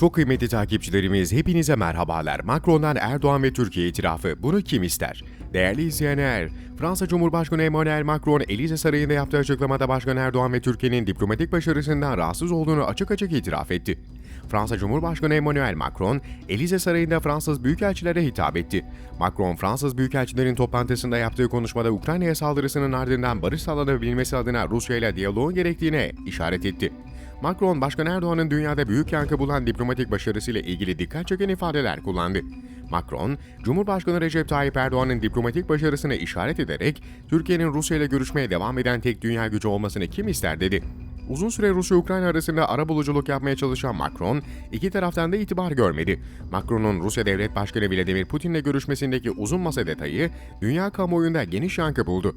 Çok kıymetli takipçilerimiz hepinize merhabalar. Macron'dan Erdoğan ve Türkiye itirafı. Bunu kim ister? Değerli izleyenler, Fransa Cumhurbaşkanı Emmanuel Macron, Elize Sarayı'nda yaptığı açıklamada Başkan Erdoğan ve Türkiye'nin diplomatik başarısından rahatsız olduğunu açık açık itiraf etti. Fransa Cumhurbaşkanı Emmanuel Macron, Elize Sarayı'nda Fransız büyükelçilere hitap etti. Macron, Fransız büyükelçilerin toplantısında yaptığı konuşmada Ukrayna'ya saldırısının ardından barış sağlanabilmesi adına Rusya ile diyaloğun gerektiğine işaret etti. Macron, Başkan Erdoğan'ın dünyada büyük yankı bulan diplomatik başarısıyla ilgili dikkat çeken ifadeler kullandı. Macron, Cumhurbaşkanı Recep Tayyip Erdoğan'ın diplomatik başarısına işaret ederek, Türkiye'nin Rusya ile görüşmeye devam eden tek dünya gücü olmasını kim ister dedi. Uzun süre Rusya-Ukrayna arasında ara buluculuk yapmaya çalışan Macron, iki taraftan da itibar görmedi. Macron'un Rusya Devlet Başkanı Vladimir Putin'le görüşmesindeki uzun masa detayı, dünya kamuoyunda geniş yankı buldu.